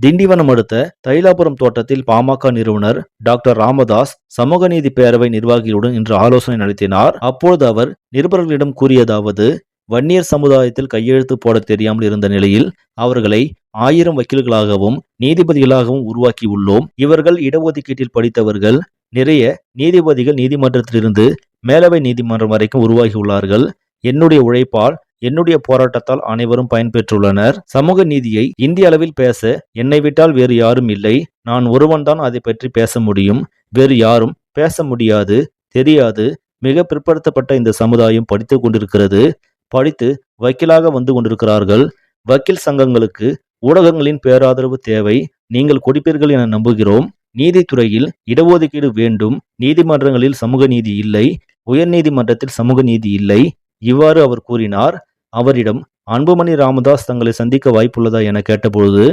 திண்டிவனம் அடுத்த தைலாபுரம் தோட்டத்தில் பாமக நிறுவனர் டாக்டர் ராமதாஸ் சமூக நீதி பேரவை நிர்வாகிகளுடன் இன்று ஆலோசனை நடத்தினார். அப்பொழுது அவர் நிருபர்களிடம் கூறியதாவது வன்னியர் சமுதாயத்தில் கையெழுத்து போட தெரியாமல் இருந்த நிலையில் அவர்களை ஆயிரம் வக்கீல்களாகவும் நீதிபதிகளாகவும் உருவாக்கி உள்ளோம். இவர்கள் இடஒதுக்கீட்டில் படித்தவர்கள் நிறைய நீதிபதிகள் நீதிமன்றத்திலிருந்து மேலவை நீதிமன்றம் வரைக்கும் உருவாகியுள்ளார்கள் என்னுடைய உழைப்பால் என்னுடைய போராட்டத்தால் அனைவரும் பயன்பெற்றுள்ளனர். சமூக நீதியை இந்திய அளவில் பேச என்னை விட்டால் வேறு யாரும் இல்லை. நான் ஒருவன்தான் அதை பற்றி பேச முடியும். வேறு யாரும் பேச முடியாது. தெரியாது. மிக பிற்படுத்தப்பட்ட இந்த சமுதாயம் படித்து கொண்டிருக்கிறது. படித்து வக்கீலாக வந்து கொண்டிருக்கிறார்கள். வக்கீல் சங்கங்களுக்கு ஊடகங்களின் பேராதரவு தேவை. நீங்கள் கொடுப்பீர்கள் என நம்புகிறோம். நீதித்துறையில் இடஒதுக்கீடு வேண்டும். நீதிமன்றங்களில் சமூக நீதி இல்லை. உயர்நீதிமன்றத்தில் சமூக நீதி இல்லை. இவ்வாறு அவர் கூறினார். அவரிடம் அன்புமணி ராமதாஸ் தங்களை சந்திக்க வாய்ப்புள்ளதா? என கேட்டபொழுது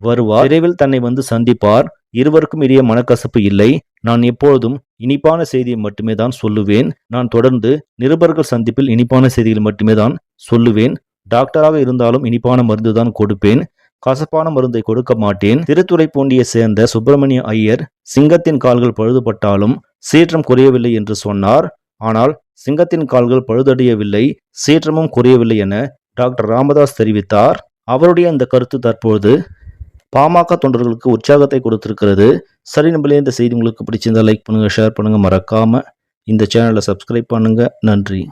வருவார். விரைவில் தன்னை வந்து சந்திப்பார். இருவருக்கும் இடையே மனக்கசப்பு இல்லை. நான் எப்பொழுதும் இனிப்பான செய்தியை மட்டுமே தான் சொல்லுவேன். நான் தொடர்ந்து நிருபர்கள் சந்திப்பில் இனிப்பான செய்திகள் மட்டுமே தான் சொல்லுவேன். டாக்டராக இருந்தாலும் இனிப்பான மருந்து தான் கொடுப்பேன். கசப்பான மருந்தை கொடுக்க மாட்டேன். திருத்துறை பூண்டியை சேர்ந்த சுப்பிரமணிய ஐயர் சிங்கத்தின் கால்கள் பழுதுபட்டாலும் சீற்றம் குறையவில்லை என்று சொன்னார். ஆனால் சிங்கத்தின் கால்கள் பழுதடையவில்லை சீற்றமும் குறையவில்லை என டாக்டர் ராமதாஸ் தெரிவித்தார். அவருடைய இந்த கருத்து தற்பொழுது பாமக தொண்டர்களுக்கு உற்சாகத்தை கொடுத்திருக்கிறது. சரி நம்மளே இந்த செய்தி உங்களுக்கு பிடிச்சிருந்தா லைக் பண்ணுங்கள் ஷேர் பண்ணுங்கள் மறக்காமல் இந்த சேனலை சப்ஸ்கிரைப் பண்ணுங்கள் நன்றி.